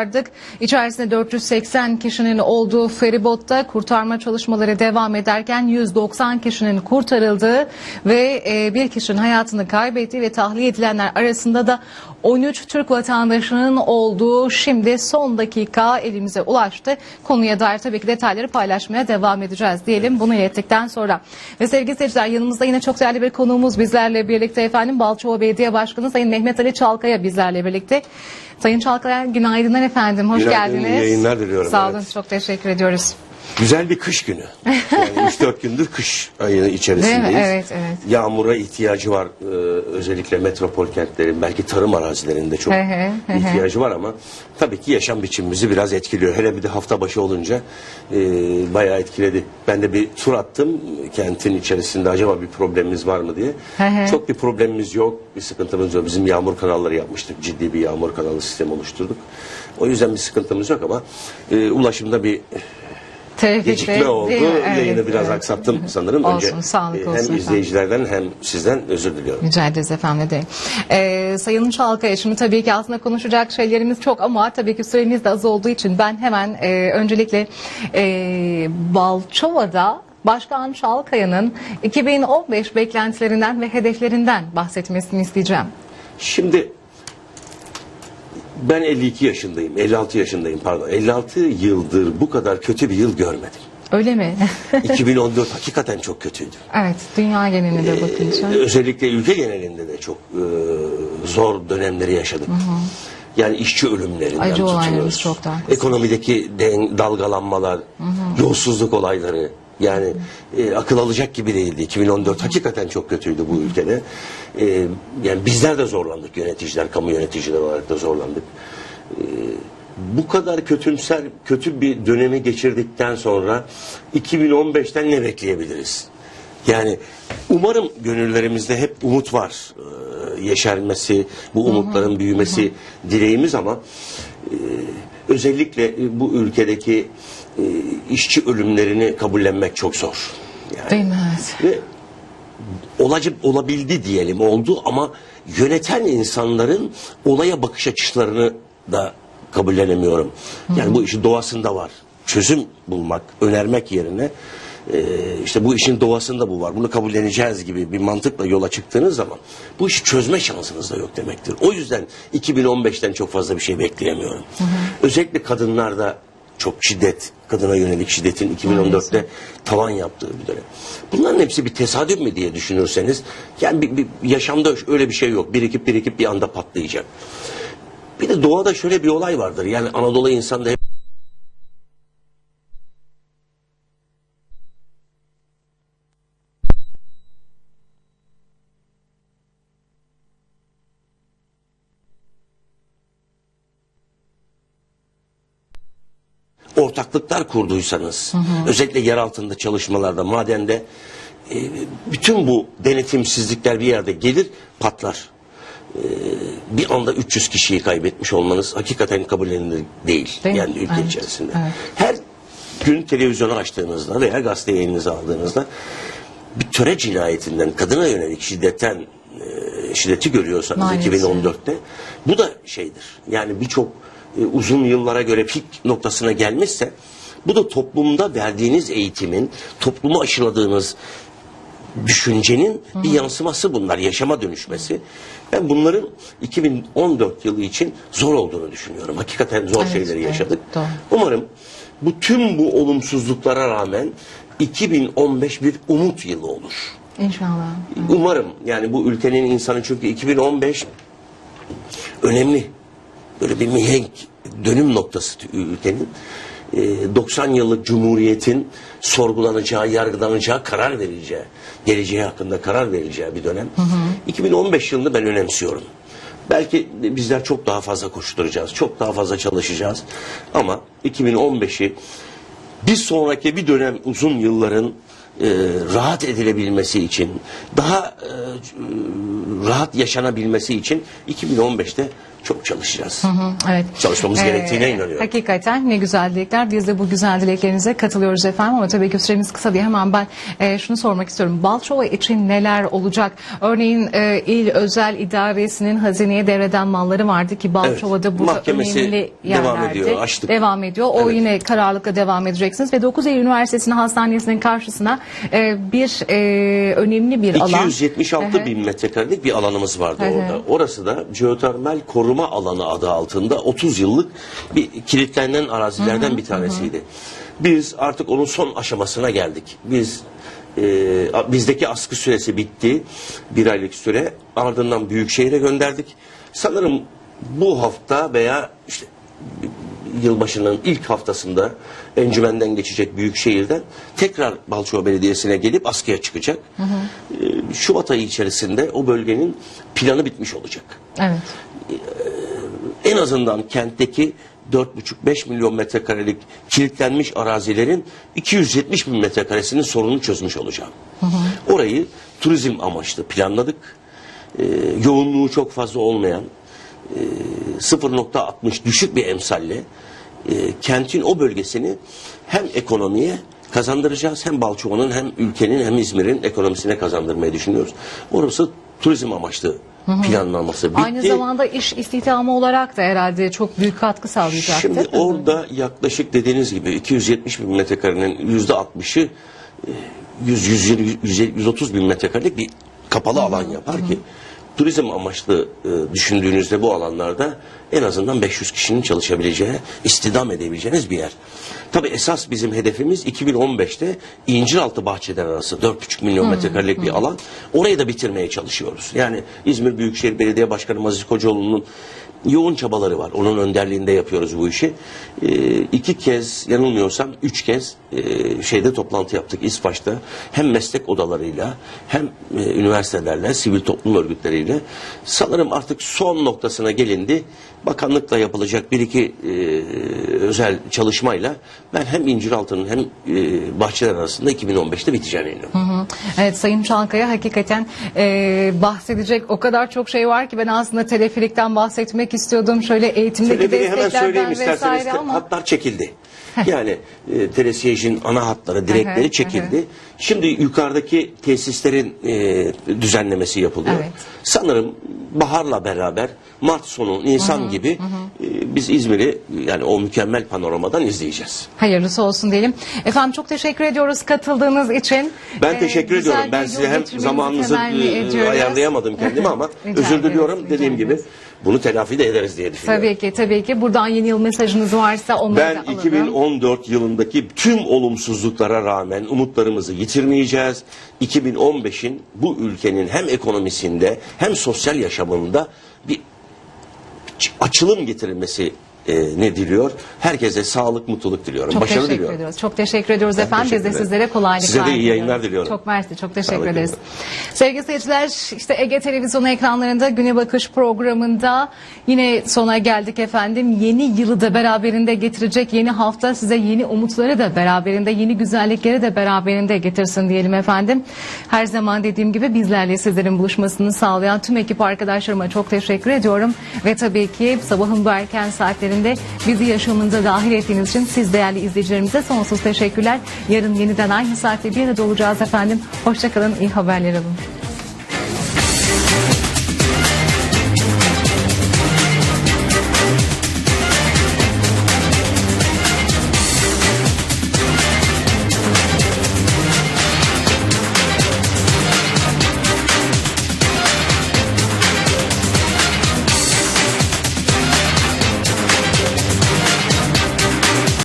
kurtardık. İçerisinde 480 kişinin olduğu feribotta kurtarma çalışmaları devam ederken 190 kişinin kurtarıldığı ve e, bir kişinin hayatını kaybettiği ve tahliye edilenler arasında da 13 Türk vatandaşının olduğu şimdi son dakika elimize ulaştı. Konuya dair tabii ki detayları paylaşmaya devam edeceğiz diyelim bunu ilettikten sonra. Ve sevgili seyirciler yanımızda yine çok değerli bir konuğumuz bizlerle birlikte efendim Balçova Belediye Başkanı Sayın Mehmet Ali Çalkaya bizlerle birlikte. Sayın Çalkaya günaydınlar efendim hoş Günaydın, geldiniz. iyi yayınlar diliyorum, Sağ olun evet. çok teşekkür ediyoruz. Güzel bir kış günü. Yani 3-4 gündür kış ayı içerisindeyiz. Değil mi? Evet, evet. Yağmura ihtiyacı var. Ee, özellikle metropol kentlerin, belki tarım arazilerinde çok ihtiyacı var ama tabii ki yaşam biçimimizi biraz etkiliyor. Hele bir de hafta başı olunca e, bayağı etkiledi. Ben de bir tur attım kentin içerisinde acaba bir problemimiz var mı diye. Çok bir problemimiz yok, bir sıkıntımız yok. Bizim yağmur kanalları yapmıştık. Ciddi bir yağmur kanalı sistemi oluşturduk. O yüzden bir sıkıntımız yok ama e, ulaşımda bir Trafikte, gecikme oldu. değil mi? Evet, Yayını biraz evet. aksattım sanırım. Olsun, sağlık e, olsun hem efendim. izleyicilerden hem sizden özür diliyorum. Rica ederiz efendim de. Ee, Sayın Çalkaya şimdi tabii ki aslında konuşacak şeylerimiz çok ama tabii ki süremiz de az olduğu için ben hemen e, öncelikle e, Balçova'da Başkan Çalkaya'nın 2015 beklentilerinden ve hedeflerinden bahsetmesini isteyeceğim. Şimdi ben 52 yaşındayım, 56 yaşındayım pardon. 56 yıldır bu kadar kötü bir yıl görmedim. Öyle mi? 2014 hakikaten çok kötüydü. evet, dünya genelinde bakınca. Özellikle ülke genelinde de çok e, zor dönemleri yaşadık. Yani işçi ölümlerinden Acı tutuyoruz. çok daha. Ekonomideki den- dalgalanmalar, yolsuzluk olayları. Yani e, akıl alacak gibi değildi. 2014 hakikaten çok kötüydü bu ülkede. E, yani bizler de zorlandık yöneticiler, kamu yöneticileri olarak da zorlandık. E, bu kadar kötümser, kötü bir dönemi geçirdikten sonra 2015'ten ne bekleyebiliriz? Yani umarım gönüllerimizde hep umut var. Ee, yeşermesi, bu umutların büyümesi dileğimiz ama e, özellikle e, bu ülkedeki e, işçi ölümlerini kabullenmek çok zor. Yani, Değil mi? Ve olacak olabildi diyelim oldu ama yöneten insanların olaya bakış açılarını da kabullenemiyorum. Yani bu işin doğasında var. Çözüm bulmak, önermek yerine e, işte bu işin doğasında bu var. Bunu kabulleneceğiz gibi bir mantıkla yola çıktığınız zaman bu işi çözme şansınız da yok demektir. O yüzden 2015'ten çok fazla bir şey bekleyemiyorum. Özellikle kadınlarda çok şiddet, kadına yönelik şiddetin 2014'te tavan yaptığı bir dönem. Bunların hepsi bir tesadüf mü diye düşünürseniz, yani bir, bir yaşamda öyle bir şey yok. Birikip birikip bir anda patlayacak. Bir de doğada şöyle bir olay vardır. Yani Anadolu insanda hep ortaklıklar kurduysanız, özellikle yer altında çalışmalarda, madende e, bütün bu denetimsizlikler bir yerde gelir, patlar. E, bir anda 300 kişiyi kaybetmiş olmanız hakikaten kabullenilir değil. Değil mi? yani ülke Evet, içerisinde. evet. Her gün televizyonu açtığınızda veya gazete yayınınızı aldığınızda bir töre cinayetinden, kadına yönelik şiddetten e, şiddeti görüyorsanız Maalesef. 2014'te bu da şeydir. Yani birçok e, uzun yıllara göre pik noktasına gelmişse bu da toplumda verdiğiniz eğitimin, toplumu aşıladığınız düşüncenin bir yansıması bunlar, yaşama dönüşmesi. Ben bunların 2014 yılı için zor olduğunu düşünüyorum. Hakikaten zor Evet, şeyleri evet, yaşadık. doğru. Umarım bu tüm bu olumsuzluklara rağmen 2015 bir umut yılı olur. İnşallah. Umarım yani bu ülkenin insanı çünkü 2015 önemli. Böyle bir mihenk dönüm noktası ülkenin. Ee, 90 yıllık cumhuriyetin sorgulanacağı, yargılanacağı, karar verileceği, geleceği hakkında karar verileceği bir dönem. 2015 yılını ben önemsiyorum. Belki bizler çok daha fazla koşturacağız, çok daha fazla çalışacağız. Ama 2015'i bir sonraki bir dönem uzun yılların e, rahat edilebilmesi için, daha e, rahat yaşanabilmesi için 2015'te çok çalışacağız. Evet. Çalışmamız gerektiğine inanıyorum. Hakikaten ne güzel dilekler. Biz de bu güzel dileklerinize katılıyoruz efendim ama tabii ki süremiz kısa diye hemen ben e, şunu sormak istiyorum. Balçova için neler olacak? Örneğin e, il özel idaresinin hazineye devreden malları vardı ki Balçova'da burada Mahkemesi önemli devam yerlerdi. ediyor, açtık. Devam ediyor. O Evet. yine kararlılıkla devam edeceksiniz ve 9 Eylül Üniversitesi'nin hastanesinin karşısına e, bir e, önemli bir alan. 276 Hı hı. bin metrekarelik bir alanımız vardı Hı hı. orada. Orası da jeotermal koruma alanı adı altında 30 yıllık bir kilitlenen arazilerden bir tanesiydi. Biz artık onun son aşamasına geldik. Biz e, bizdeki askı süresi bitti. Bir aylık süre. Ardından Büyükşehir'e gönderdik. Sanırım bu hafta veya işte yılbaşının ilk haftasında encümenden geçecek Büyükşehir'den tekrar Balçova Belediyesi'ne gelip askıya çıkacak. Ee, Şubat ayı içerisinde o bölgenin planı bitmiş olacak. Evet. En azından kentteki 4,5-5 milyon metrekarelik kilitlenmiş arazilerin 270 bin metrekaresinin sorununu çözmüş olacağım. Orayı turizm amaçlı planladık. Ee, yoğunluğu çok fazla olmayan e, 0.60 düşük bir emsalle e, kentin o bölgesini hem ekonomiye kazandıracağız hem Balçova'nın hem ülkenin hem İzmir'in ekonomisine kazandırmayı düşünüyoruz. Orası turizm amaçlı planlanması bitti. Aynı zamanda iş istihdamı olarak da herhalde çok büyük katkı sağlayacaktır. Şimdi orada yaklaşık dediğiniz gibi 270 bin metrekarenin yüzde 60'ı 100, 100, 100, 130 bin metrekarelik bir kapalı alan yapar ki turizm amaçlı e, düşündüğünüzde bu alanlarda en azından 500 kişinin çalışabileceği, istidam edebileceğiniz bir yer. Tabi esas bizim hedefimiz 2015'te İnciraltı Bahçeler arası 4,5 milyon metrekarelik bir alan. Orayı da bitirmeye çalışıyoruz. Yani İzmir Büyükşehir Belediye Başkanı Aziz Kocaoğlu'nun yoğun çabaları var. Onun önderliğinde yapıyoruz bu işi. Ee, iki kez yanılmıyorsam üç kez e, şeyde toplantı yaptık İspaş'ta. Hem meslek odalarıyla hem e, üniversitelerle, sivil toplum örgütleriyle. Sanırım artık son noktasına gelindi. Bakanlıkla yapılacak bir iki e, özel çalışmayla ben hem İnciraltı'nın hem e, Bahçeler arasında 2015'te biteceğine inanıyorum. Hı. Evet Sayın Çankaya hakikaten e, bahsedecek o kadar çok şey var ki ben aslında teleferikten bahsetmek istiyordum. Şöyle eğitimdeki Sebebi hemen desteklerden söyleyeyim isterseniz. vesaire ama Hatlar çekildi. yani e, telesiyejin ana hatları, direkleri hı, çekildi. Şimdi yukarıdaki tesislerin e, düzenlemesi yapılıyor. Evet. Sanırım baharla beraber Mart sonu, Nisan gibi e, biz İzmir'i yani o mükemmel panoramadan izleyeceğiz. hayırlısı olsun diyelim. Efendim çok teşekkür ediyoruz katıldığınız için. Ben E, teşekkür güzel ediyorum. Ben size hem geçirmenizi zamanınızı temenni e, ediyoruz. ayarlayamadım kendime ama Rica özür diliyorum. rica Dediğim gibi ederiz. Bunu telafi de ederiz diye düşünüyorum. Tabii ki tabii ki buradan yeni yıl mesajınız varsa onları Ben da alalım. 2014 yılındaki tüm olumsuzluklara rağmen umutlarımızı yitirmeyeceğiz. 2015'in bu ülkenin hem ekonomisinde hem sosyal yaşamında bir açılım getirilmesi e, ne diliyor? Herkese sağlık, mutluluk diliyorum. Çok Başarı teşekkür diliyorum. ediyoruz. Çok teşekkür ediyoruz efendim. Biz teşekkür de ederim. sizlere kolaylıklar Size de iyi yayınlar diliyorum. Çok mersi, çok teşekkür Sağlık ederiz. diliyorum. Sevgili seyirciler, işte Ege Televizyonu ekranlarında Güne Bakış programında yine sona geldik efendim. Yeni yılı da beraberinde getirecek yeni hafta size yeni umutları da beraberinde, yeni güzellikleri de beraberinde getirsin diyelim efendim. Her zaman dediğim gibi bizlerle sizlerin buluşmasını sağlayan tüm ekip arkadaşlarıma çok teşekkür ediyorum. Ve tabii ki sabahın bu erken saatlerinde bizi yaşamınıza dahil ettiğiniz için siz değerli izleyicilerimize sonsuz teşekkürler. Yarın yeniden aynı saatte bir arada olacağız efendim. Hoşçakalın, iyi haberler alın.